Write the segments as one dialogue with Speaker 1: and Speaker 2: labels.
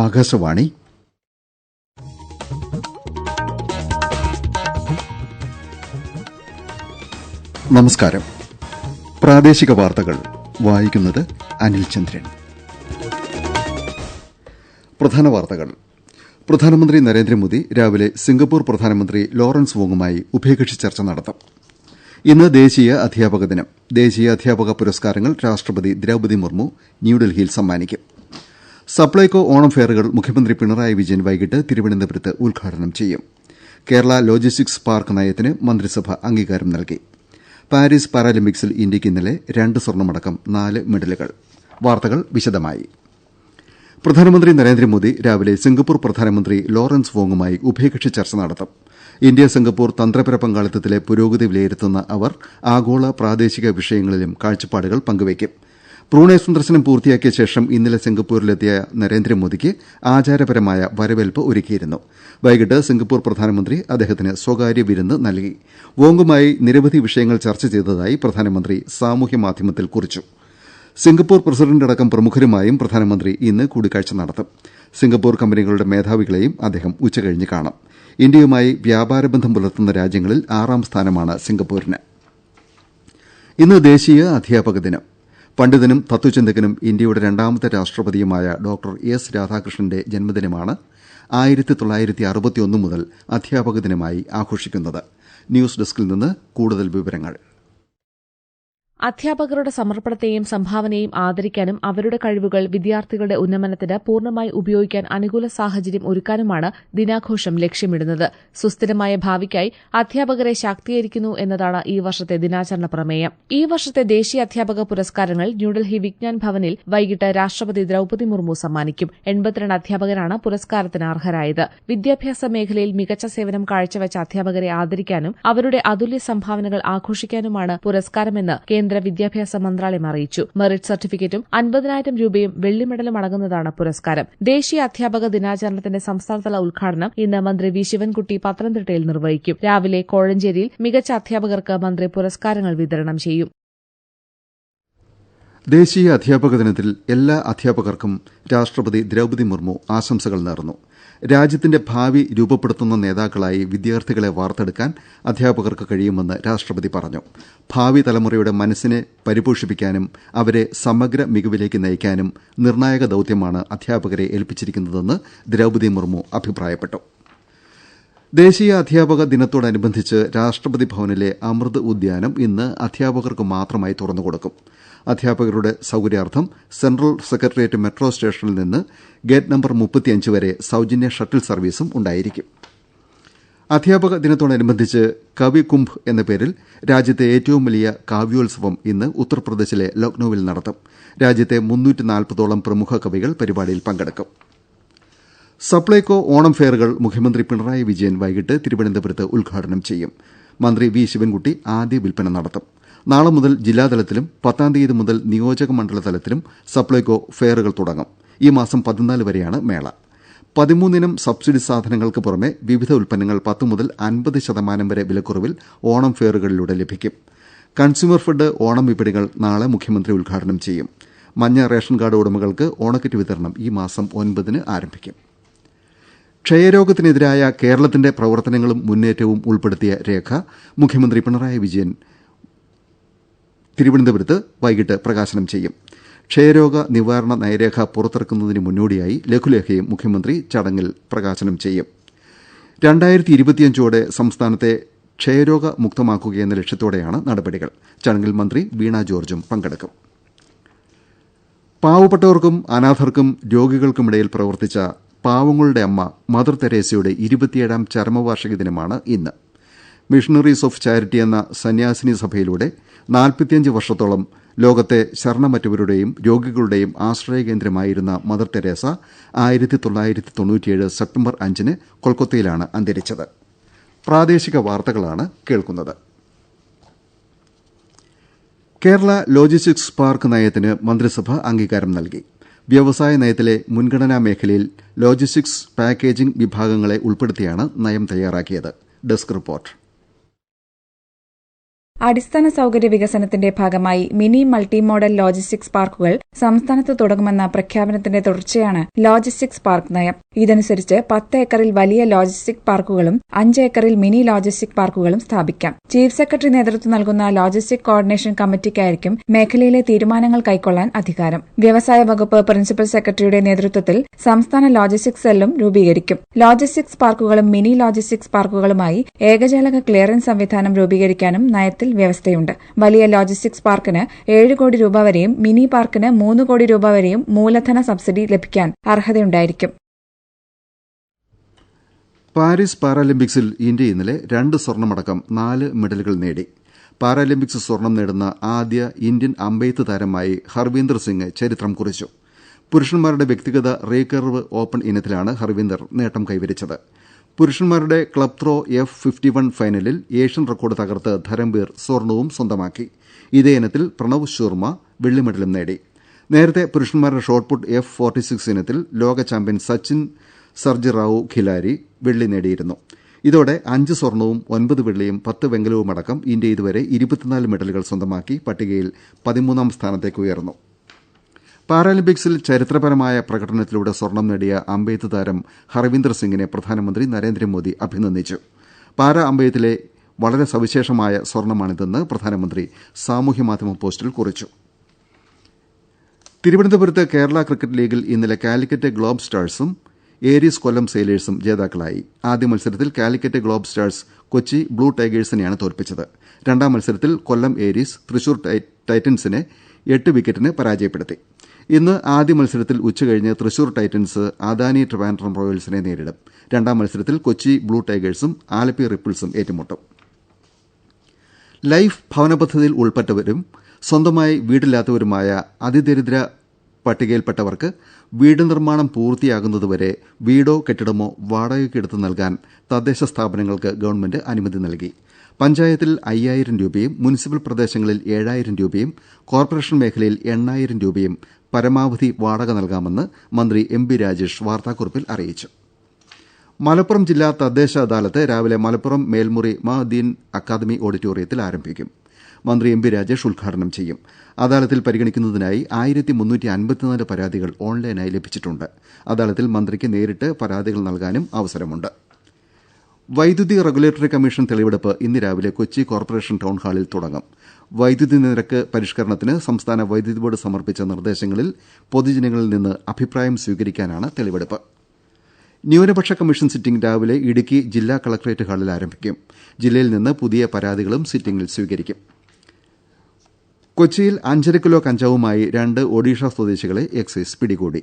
Speaker 1: ആകാശവാണി നമസ്കാരം പ്രാദേശിക വാർത്തകൾ വായിക്കുന്നത് അനിൽ ചന്ദ്രൻ പ്രധാന വാർത്തകൾ പ്രധാനമന്ത്രി നരേന്ദ്രമോദി രാവിലെ സിംഗപ്പൂർ പ്രധാനമന്ത്രി ലോറൻസ് വോങ്ങുമായി ഉഭയകക്ഷി ചർച്ച നടത്തും ഇന്ന് ദേശീയ അധ്യാപക ദിനം ദേശീയ അധ്യാപക പുരസ്കാരങ്ങൾ രാഷ്ട്രപതി ദ്രൌപതി മുർമു ന്യൂഡൽഹിയിൽ സമ്മാനിക്കും സപ്ലൈകോ ഓണം ഫെയറുകൾ മുഖ്യമന്ത്രി പിണറായി വിജയൻ വൈകിട്ട് തിരുവനന്തപുരത്ത് ഉദ്ഘാടനം ചെയ്യും കേരള ലോജിസ്റ്റിക്സ് പാർക്ക് നയത്തിന് മന്ത്രിസഭ അംഗീകാരം നൽകി പാരീസ് പാരാലിമ്പിക്സിൽ ഇന്ത്യയ്ക്ക് ഇന്നലെ രണ്ട് സ്വർണമടക്കം നാല് മെഡലുകൾ വാർത്തകൾ വിശദമായി പ്രധാനമന്ത്രി നരേന്ദ്രമോദി രാവിലെ സിംഗപ്പൂർ പ്രധാനമന്ത്രി ലോറൻസ് വോങ്ങുമായി ഉഭയകക്ഷി ചർച്ച നടത്തും ഇന്ത്യ സിംഗപ്പൂർ തന്ത്രപര പങ്കാളിത്തത്തിലെ പുരോഗതി വിലയിരുത്തുന്ന അവർ ആഗോള പ്രാദേശിക വിഷയങ്ങളിലും കാഴ്ചപ്പാടുകൾ പങ്കുവയ്ക്കും ബ്രൂണൈ സന്ദർശനം പൂർത്തിയാക്കിയ ശേഷം ഇന്നലെ സിംഗപ്പൂരിലെത്തിയ നരേന്ദ്രമോദിക്ക് ആചാരപരമായ വരവേൽപ്പ് ഒരുക്കിയിരുന്നു വൈകിട്ട് സിംഗപ്പൂർ പ്രധാനമന്ത്രി അദ്ദേഹത്തിന് സ്വകാര്യ വിരുന്ന് നൽകി വോങ്ങുമായി നിരവധി വിഷയങ്ങൾ ചർച്ച ചെയ്തതായി പ്രധാനമന്ത്രി സാമൂഹ്യ മാധ്യമത്തിൽ കുറിച്ചു സിംഗപ്പൂർ പ്രസിഡന്റടക്കം പ്രമുഖരുമായും പ്രധാനമന്ത്രി ഇന്ന് കൂടിക്കാഴ്ച നടത്തും സിംഗപ്പൂർ കമ്പനികളുടെ മേധാവികളെയും അദ്ദേഹം ഉച്ചകഴിഞ്ഞ് കാണും ഇന്ത്യയുമായി വ്യാപാര ബന്ധം പുലർത്തുന്ന രാജ്യങ്ങളിൽ ആറാം സ്ഥാനമാണ് സിംഗപ്പൂരിന് ഇന്ന് ദേശീയ അധ്യാപക ദിനം പണ്ഡിതനും തത്വചിന്തകനും ഇന്ത്യയുടെ രണ്ടാമത്തെ രാഷ്ട്രപതിയുമായ ഡോക്ടർ എസ് രാധാകൃഷ്ണന്റെ ജന്മദിനമാണ് മുതൽ അധ്യാപക ദിനമായി ആഘോഷിക്കുന്നത് ന്യൂസ് ഡെസ്കിൽ നിന്ന് കൂടുതൽ വിവരങ്ങൾ
Speaker 2: അധ്യാപകരുടെ സമർപ്പണത്തെയും സംഭാവനയും ആദരിക്കാനും അവരുടെ കഴിവുകൾ വിദ്യാർത്ഥികളുടെ ഉന്നമനത്തിന് പൂർണ്ണമായി ഉപയോഗിക്കാൻ അനുകൂല സാഹചര്യം ഒരുക്കാനുമാണ് ദിനാഘോഷം ലക്ഷ്യമിടുന്നത് സുസ്ഥിരമായ ഭാവിക്കായി അധ്യാപകരെ ശാക്തീകരിക്കുന്നു എന്നതാണ് ഈ വർഷത്തെ ദിനാചരണ പ്രമേയം ഈ വർഷത്തെ ദേശീയ അധ്യാപക പുരസ്കാരങ്ങൾ ന്യൂഡൽഹി വിജ്ഞാൻ ഭവനിൽ വൈകിട്ട് രാഷ്ട്രപതി ദ്രൌപതി മുർമു സമ്മാനിക്കും എൺപത്തിരണ്ട് അധ്യാപകരാണ് പുരസ്കാരത്തിന് അർഹരായത് വിദ്യാഭ്യാസ മേഖലയിൽ മികച്ച സേവനം കാഴ്ചവെച്ച അധ്യാപകരെ ആദരിക്കാനും അവരുടെ അതുല്യ സംഭാവനകൾ ആഘോഷിക്കാനുമാണ് പുരസ്കാരമെന്ന് കേന്ദ്ര കേന്ദ്ര വിദ്യാഭ്യാസ മന്ത്രാലയം അറിയിച്ചു മെറിറ്റ് സർട്ടിഫിക്കറ്റും അൻപതിനായിരം രൂപയും വെള്ളി മെഡലും അടങ്ങുന്നതാണ് പുരസ്കാരം ദേശീയ അധ്യാപക ദിനാചരണത്തിന്റെ സംസ്ഥാനതല ഉദ്ഘാടനം ഇന്ന് മന്ത്രി വി ശിവൻകുട്ടി പത്തനംതിട്ടയിൽ നിർവഹിക്കും രാവിലെ കോഴഞ്ചേരിയിൽ മികച്ച അധ്യാപകർക്ക് മന്ത്രി പുരസ്കാരങ്ങൾ വിതരണം ചെയ്യും
Speaker 3: ദേശീയ അധ്യാപക ദിനത്തിൽ എല്ലാ അധ്യാപകർക്കും രാഷ്ട്രപതി ദ്രൌപതി മുർമു ആശംസകൾ നേർന്നു രാജ്യത്തിന്റെ ഭാവി രൂപപ്പെടുത്തുന്ന നേതാക്കളായി വിദ്യാർത്ഥികളെ വാർത്തെടുക്കാൻ അധ്യാപകർക്ക് കഴിയുമെന്ന് രാഷ്ട്രപതി പറഞ്ഞു ഭാവി തലമുറയുടെ മനസ്സിനെ പരിപോഷിപ്പിക്കാനും അവരെ സമഗ്ര മികവിലേക്ക് നയിക്കാനും നിർണായക ദൌത്യമാണ് അധ്യാപകരെ ഏൽപ്പിച്ചിരിക്കുന്നതെന്ന് ദ്രൌപതി മുർമു അഭിപ്രായപ്പെട്ടു ദേശീയ അധ്യാപക ദിനത്തോടനുബന്ധിച്ച് രാഷ്ട്രപതി ഭവനിലെ അമൃത് ഉദ്യാനം ഇന്ന് അധ്യാപകർക്ക് മാത്രമായി തുറന്നുകൊടുക്കും അധ്യാപകരുടെ സൌകര്യാർത്ഥം സെൻട്രൽ സെക്രട്ടേറിയറ്റ് മെട്രോ സ്റ്റേഷനിൽ നിന്ന് ഗേറ്റ് നമ്പർ വരെ സൌജന്യ ഷട്ടിൽ സർവീസും ഉണ്ടായിരിക്കും അധ്യാപക ദിനത്തോടനുബന്ധിച്ച് കവികുംഭ് എന്ന പേരിൽ രാജ്യത്തെ ഏറ്റവും വലിയ കാവ്യോത്സവം ഇന്ന് ഉത്തർപ്രദേശിലെ ലക്നൌവിൽ നടത്തും രാജ്യത്തെ മുന്നൂറ്റി നാൽപ്പതോളം പ്രമുഖ കവികൾ പരിപാടിയിൽ പങ്കെടുക്കും സപ്ലൈകോ ഓണം ഫെയറുകൾ മുഖ്യമന്ത്രി പിണറായി വിജയൻ വൈകിട്ട് തിരുവനന്തപുരത്ത് ഉദ്ഘാടനം ചെയ്യും മന്ത്രി വി ശിവൻകുട്ടി ആദ്യ വിൽപ്പന നടത്തും നാളെ മുതൽ ജില്ലാതലത്തിലും പത്താം തീയതി മുതൽ നിയോജക മണ്ഡല തലത്തിലും സപ്ലൈകോ ഫെയറുകൾ തുടങ്ങും ഈ മാസം പതിനാല് വരെയാണ് മേള പതിമൂന്നിനും സബ്സിഡി സാധനങ്ങൾക്ക് പുറമെ വിവിധ ഉൽപ്പന്നങ്ങൾ പത്ത് മുതൽ അൻപത് ശതമാനം വരെ വിലക്കുറവിൽ ഓണം ഫെയറുകളിലൂടെ ലഭിക്കും കൺസ്യൂമർ ഫെഡ് ഓണം വിപണികൾ നാളെ മുഖ്യമന്ത്രി ഉദ്ഘാടനം ചെയ്യും മഞ്ഞ റേഷൻ കാർഡ് ഉടമകൾക്ക് ഓണക്കിറ്റ് വിതരണം ഈ മാസം ഒൻപതിന് ആരംഭിക്കും ക്ഷയരോഗത്തിനെതിരായ കേരളത്തിന്റെ പ്രവർത്തനങ്ങളും മുന്നേറ്റവും ഉൾപ്പെടുത്തിയ രേഖ മുഖ്യമന്ത്രി പിണറായി വിജയൻ തിരുവനന്തപുരത്ത് വൈകിട്ട് പ്രകാശനം ചെയ്യും ക്ഷയരോഗ നിവാരണ നയരേഖ പുറത്തിറക്കുന്നതിന് മുന്നോടിയായി ലഘുലേഖയും മുഖ്യമന്ത്രി ചടങ്ങിൽ പ്രകാശനം ചെയ്യും രണ്ടായിരത്തി ഇരുപത്തിയഞ്ചോടെ സംസ്ഥാനത്തെ ക്ഷയരോഗ മുക്തമാക്കുകയെന്ന ലക്ഷ്യത്തോടെയാണ് നടപടികൾ ചടങ്ങിൽ മന്ത്രി വീണ ജോർജും പങ്കെടുക്കും പാവപ്പെട്ടവർക്കും അനാഥർക്കും രോഗികൾക്കുമിടയിൽ പ്രവർത്തിച്ച പാവങ്ങളുടെ അമ്മ മദർ തെരേസയുടെ ഇരുപത്തിയേഴാം ചരമവാർഷിക ദിനമാണ് ഇന്ന് മിഷണറീസ് ഓഫ് ചാരിറ്റി എന്ന സന്യാസിനി സഭയിലൂടെ നാൽപ്പത്തിയഞ്ച് വർഷത്തോളം ലോകത്തെ ശരണമറ്റവരുടെയും രോഗികളുടെയും ആശ്രയകേന്ദ്രമായിരുന്ന മദർ തെരേസ ആയിരത്തി തൊള്ളായിരത്തി തൊണ്ണൂറ്റിയേഴ് സെപ്റ്റംബർ അഞ്ചിന് കൊൽക്കത്തയിലാണ് അന്തരിച്ചത് പ്രാദേശിക വാർത്തകളാണ് കേൾക്കുന്നത്
Speaker 1: കേരള ലോജിസ്റ്റിക്സ് പാർക്ക് നയത്തിന് മന്ത്രിസഭ അംഗീകാരം നൽകി വ്യവസായ നയത്തിലെ മുൻഗണനാ മേഖലയിൽ ലോജിസ്റ്റിക്സ് പാക്കേജിംഗ് വിഭാഗങ്ങളെ ഉൾപ്പെടുത്തിയാണ് നയം തയ്യാറാക്കിയത് ഡെസ്ക് റിപ്പോർട്ട്
Speaker 4: അടിസ്ഥാന സൌകര്യ വികസനത്തിന്റെ ഭാഗമായി മിനി മൾട്ടി മോഡൽ ലോജിസ്റ്റിക്സ് പാർക്കുകൾ സംസ്ഥാനത്ത് തുടങ്ങുമെന്ന പ്രഖ്യാപനത്തിന്റെ തുടർച്ചയാണ് ലോജിസ്റ്റിക്സ് പാർക്ക് നയം ഇതനുസരിച്ച് പത്ത് ഏക്കറിൽ വലിയ ലോജിസ്റ്റിക് പാർക്കുകളും അഞ്ച് ഏക്കറിൽ മിനി ലോജിസ്റ്റിക് പാർക്കുകളും സ്ഥാപിക്കാം ചീഫ് സെക്രട്ടറി നേതൃത്വം നൽകുന്ന ലോജിസ്റ്റിക് കോർഡിനേഷൻ കമ്മിറ്റിക്കായിരിക്കും മേഖലയിലെ തീരുമാനങ്ങൾ കൈക്കൊള്ളാൻ അധികാരം വ്യവസായ വകുപ്പ് പ്രിൻസിപ്പൽ സെക്രട്ടറിയുടെ നേതൃത്വത്തിൽ സംസ്ഥാന ലോജിസ്റ്റിക് സെല്ലും രൂപീകരിക്കും ലോജിസ്റ്റിക്സ് പാർക്കുകളും മിനി ലോജിസ്റ്റിക്സ് പാർക്കുകളുമായി ഏകജാലക ക്ലിയറൻസ് സംവിധാനം രൂപീകരിക്കാനും നയത്തിൽ വ്യവസ്ഥയുണ്ട് വലിയ ലോജിസ്റ്റിക്സ് പാർക്കിന് ഏഴ് കോടി രൂപ വരെയും മിനി പാർക്കിന് മൂന്ന് കോടി രൂപ വരെയും മൂലധന സബ്സിഡി ലഭിക്കാൻ അർഹതയുണ്ടായിരിക്കും
Speaker 1: പാരീസ് പാരാലിമ്പിക്സിൽ ഇന്ത്യ ഇന്നലെ രണ്ട് സ്വർണമടക്കം നാല് മെഡലുകൾ നേടി പാരാലിമ്പിക്സ് സ്വർണം നേടുന്ന ആദ്യ ഇന്ത്യൻ അമ്പെയ്ത്ത് താരമായി ഹർവീന്ദർ സിംഗ് ചരിത്രം കുറിച്ചു പുരുഷന്മാരുടെ വ്യക്തിഗത റീകർവ് ഓപ്പൺ ഇനത്തിലാണ് ഹർവീന്ദർ നേട്ടം കൈവരിച്ചത് പുരുഷന്മാരുടെ club throw F fifty one ഫൈനലിൽ ഏഷ്യൻ റെക്കോർഡ് തകർത്ത് ധരംവീർ സ്വർണവും സ്വന്തമാക്കി ഇതേ ഇനത്തിൽ പ്രണവ് ശർമ്മ വെള്ളി മെഡലും നേടി നേരത്തെ പുരുഷന്മാരുടെ ഷോട്ട്പുട്ട് എഫ് ഫോർട്ടി സിക്സ് ഇനത്തിൽ ലോക ചാമ്പ്യൻ സച്ചിൻ സർജിറാവു ഖിലാരി വെള്ളി നേടിയിരുന്നു ഇതോടെ അഞ്ച് സ്വർണവും ഒൻപത് വെള്ളിയും പത്ത് വെങ്കലവുമടക്കം ഇന്ത്യ ഇതുവരെ ഇരുപത്തിനാല് മെഡലുകൾ സ്വന്തമാക്കി പട്ടികയിൽ പതിമൂന്നാം സ്ഥാനത്തേക്ക് ഉയർന്നു പാരാലിമ്പിക്സിൽ ചരിത്രപരമായ പ്രകടനത്തിലൂടെ സ്വർണം നേടിയ അമ്പെയ്ത്ത് താരം ഹർവീന്ദർ സിംഗിനെ പ്രധാനമന്ത്രി നരേന്ദ്രമോദി അഭിനന്ദിച്ചു പാരാ അമ്പെയ്ത്തിലെ വളരെ സവിശേഷമായ സ്വർണമാണിതെന്ന് പ്രധാനമന്ത്രി സാമൂഹ്യ മാധ്യമ പോസ്റ്റിൽ കുറിച്ചു തിരുവനന്തപുരത്ത് കേരള ക്രിക്കറ്റ് ലീഗിൽ ഇന്നലെ കാലിക്കറ്റ് ഗ്ലോബ് സ്റ്റാഴ്സും ഏരീസ് കൊല്ലം സെയിലേഴ്സും ജേതാക്കളായി ആദ്യ മത്സരത്തിൽ Calicut globe stars Kochi blue ടൈഗേഴ്സിനെയാണ് തോൽപ്പിച്ചത് രണ്ടാം മത്സരത്തിൽ കൊല്ലം ഏരീസ് തൃശൂർ ടൈറ്റൻസിനെ എട്ട് വിക്കറ്റിന് പരാജയപ്പെടുത്തി ഇന്ന് ആദ്യ മത്സരത്തിൽ ഉച്ചകഴിഞ്ഞ് തൃശൂർ ടൈറ്റൻസ് അദാനി ട്രിവാൻഡ്രം റോയൽസിനെ നേരിടും രണ്ടാം മത്സരത്തിൽ കൊച്ചി ബ്ലൂ ടൈഗേഴ്സും ആലപ്പി റിപ്പിൾസും ഏറ്റുമുട്ടും ലൈഫ് ഭവന പദ്ധതിയിൽ ഉൾപ്പെട്ടവരും സ്വന്തമായി വീടില്ലാത്തവരുമായ അതിദരിദ്ര പട്ടികയിൽപ്പെട്ടവർക്ക് വീട് നിർമ്മാണം പൂർത്തിയാകുന്നതുവരെ വീടോ കെട്ടിടമോ വാടകയ്ക്കെടുത്ത് നൽകാൻ തദ്ദേശ സ്ഥാപനങ്ങൾക്ക് ഗവൺമെന്റ് അനുമതി നൽകിയിട്ടുണ്ട് പഞ്ചായത്തിൽ അയ്യായിരം രൂപയും മുനിസിപ്പൽ പ്രദേശങ്ങളിൽ ഏഴായിരം രൂപയും കോർപ്പറേഷൻ മേഖലയിൽ എണ്ണായിരം രൂപയും പരമാവധി വാടക നൽകാമെന്ന് മന്ത്രി എം ബി രാജേഷ് വാർത്താക്കുറിപ്പിൽ അറിയിച്ചു മലപ്പുറം ജില്ലാ തദ്ദേശ അദാലത്ത് രാവിലെ മലപ്പുറം മേൽമുറി മഹദീൻ അക്കാദമി ഓഡിറ്റോറിയത്തിൽ ആരംഭിക്കും മന്ത്രി എം ബി രാജേഷ് ഉദ്ഘാടനം ചെയ്യും അദാലത്തിൽ പരിഗണിക്കുന്നതിനായി ആയിരത്തി മുന്നൂറ്റി അൻപത്തിനാല് പരാതികൾ ഓൺലൈനായി ലഭിച്ചിട്ടുണ്ട് അദാലത്തിൽ മന്ത്രിക്ക് നേരിട്ട് പരാതികൾ നൽകാനും അവസരമുണ്ട്ട് വൈദ്യുതി റെഗുലേറ്ററി കമ്മീഷൻ തെളിവെടുപ്പ് ഇന്ന് രാവിലെ കൊച്ചി കോർപ്പറേഷൻ ടൌൺഹാളിൽ തുടങ്ങും വൈദ്യുതി നിരക്ക് പരിഷ്കരണത്തിന് സംസ്ഥാന വൈദ്യുതി ബോർഡ് സമർപ്പിച്ച നിർദ്ദേശങ്ങളിൽ പൊതുജനങ്ങളിൽ നിന്ന് അഭിപ്രായം സ്വീകരിക്കാനാണ് തെളിവെടുപ്പ് ന്യൂനപക്ഷ കമ്മീഷൻ സിറ്റിംഗ് രാവിലെ ഇടുക്കി ജില്ലാ കളക്ടറേറ്റ് ഹാളിൽ ആരംഭിക്കും ജില്ലയിൽ നിന്ന് പുതിയ പരാതികളും സിറ്റിംഗിൽ സ്വീകരിക്കും കൊച്ചിയിൽ അഞ്ചര കിലോ കഞ്ചാവുമായി രണ്ട് ഒഡീഷ സ്വദേശികളെ എക്സൈസ് പിടികൂടി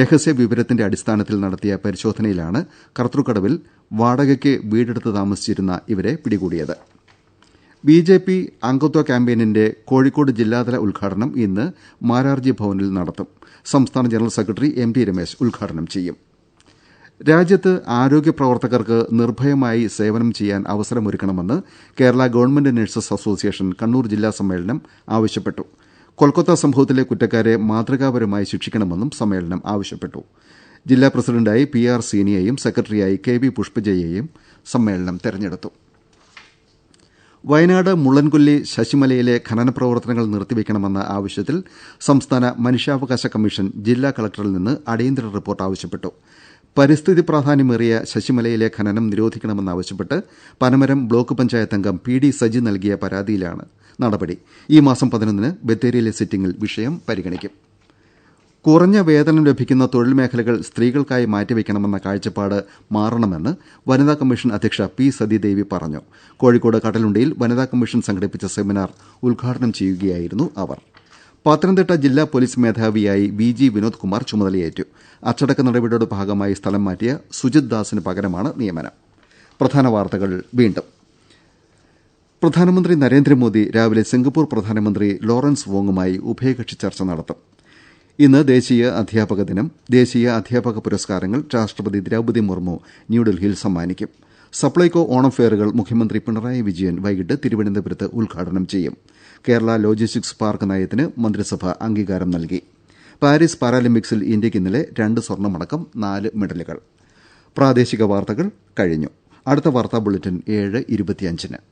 Speaker 1: രഹസ്യ വിവരത്തിന്റെ അടിസ്ഥാനത്തിൽ നടത്തിയ പരിശോധനയിലാണ് കർത്തൃക്കടവിൽ വാടകയ്ക്ക് വീടെടുത്ത് താമസിച്ചിരുന്ന ഇവരെ പിടികൂടിയത് ബിജെപി അംഗത്വ ക്യാമ്പയിനിന്റെ കോഴിക്കോട് ജില്ലാതല ഉദ്ഘാടനം ഇന്ന് മാരാർജി ഭവനിൽ നടത്തും സംസ്ഥാന general secretary M T Ramesh ഉദ്ഘാടനം ചെയ്യും രാജ്യത്ത് ആരോഗ്യ പ്രവർത്തകർക്ക് നിർഭയമായി സേവനം ചെയ്യാൻ അവസരമൊരുക്കണമെന്ന് Kerala government nurses association Kannur ജില്ലാ സമ്മേളനം ആവശ്യപ്പെട്ടു കൊൽക്കത്ത സംഭവത്തിലെ കുറ്റക്കാരെ മാതൃകാപരമായി ശിക്ഷിക്കണമെന്നും സമ്മേളനം ആവശ്യപ്പെട്ടു ജില്ലാ പ്രസിഡന്റായി പി ആർ സീനിയെയും സെക്രട്ടറിയായി കെ വി പുഷ്പജയെയും സമ്മേളനം തെരഞ്ഞെടുത്തു വയനാട് മുള്ളൻകൊല്ലി ശശിമലയിലെ ഖനന പ്രവർത്തനങ്ങൾ നിർത്തിവെക്കണമെന്ന ആവശ്യത്തിൽ സംസ്ഥാന മനുഷ്യാവകാശ കമ്മീഷൻ ജില്ലാ കളക്ടറിൽ നിന്ന് അടിയന്തര റിപ്പോർട്ട് ആവശ്യപ്പെട്ടു പരിസ്ഥിതി പ്രാധാന്യമേറിയ ശശിമലയിലെ ഖനനം നിരോധിക്കണമെന്നാവശ്യപ്പെട്ട് പനമരം ബ്ലോക്ക് പഞ്ചായത്ത് അംഗം പി ഡി സജി നൽകിയ പരാതിയിലാണ് നടപടി ഈ മാസം പതിനൊന്നിന് ബത്തേരിയിലെ സിറ്റിംഗിൽ വിഷയം പരിഗണിക്കും കുറഞ്ഞ വേതനം ലഭിക്കുന്ന തൊഴിൽ മേഖലകൾ സ്ത്രീകൾക്കായി മാറ്റിവെക്കണമെന്ന കാഴ്ചപ്പാട് മാറണമെന്ന് വനിതാ കമ്മീഷൻ അധ്യക്ഷ പി സതീദേവി പറഞ്ഞു കോഴിക്കോട് കടലുണ്ടിയിൽ വനിതാ കമ്മീഷൻ സംഘടിപ്പിച്ച സെമിനാർ ഉദ്ഘാടനം ചെയ്യുകയായിരുന്നു അവർ പത്തനംതിട്ട ജില്ലാ പൊലീസ് മേധാവിയായി വി ജി വിനോദ് കുമാർ ചുമതലയേറ്റു അച്ചടക്ക നടപടിയുടെ ഭാഗമായി സ്ഥലം മാറ്റിയ സുജിത് ദാസിന് പകരമാണ് നിയമനം പ്രധാന വാർത്തകൾ വീണ്ടും പ്രധാനമന്ത്രി നരേന്ദ്രമോദി രാവിലെ സിംഗപ്പൂർ പ്രധാനമന്ത്രി ലോറൻസ് വോങ്ങുമായി ഉഭയകക്ഷി ചർച്ച നടത്തും ഇന്ന് ദേശീയ അധ്യാപക ദിനം ദേശീയ അധ്യാപക പുരസ്കാരങ്ങൾ രാഷ്ട്രപതി ദ്രൌപതി മുർമു ന്യൂഡൽഹിയിൽ സമ്മാനിക്കും സപ്ലൈകോ ഓണം ഫെയറുകൾ മുഖ്യമന്ത്രി പിണറായി വിജയൻ വൈകിട്ട് തിരുവനന്തപുരത്ത് ഉദ്ഘാടനം ചെയ്യും കേരള ലോജിസ്റ്റിക്സ് പാർക്ക് നയത്തിന് മന്ത്രിസഭ അംഗീകാരം നൽകി പാരീസ് പാരാലിമ്പിക്സിൽ ഇന്ത്യക്ക് ഇന്നലെ രണ്ട് സ്വർണമടക്കം നാല് മെഡലുകൾ പ്രാദേശിക വാർത്തകൾ കഴിഞ്ഞു അടുത്ത വാർത്താ ബുള്ളറ്റിൻ ഏഴ് ഇരുപത്തിയഞ്ചിന്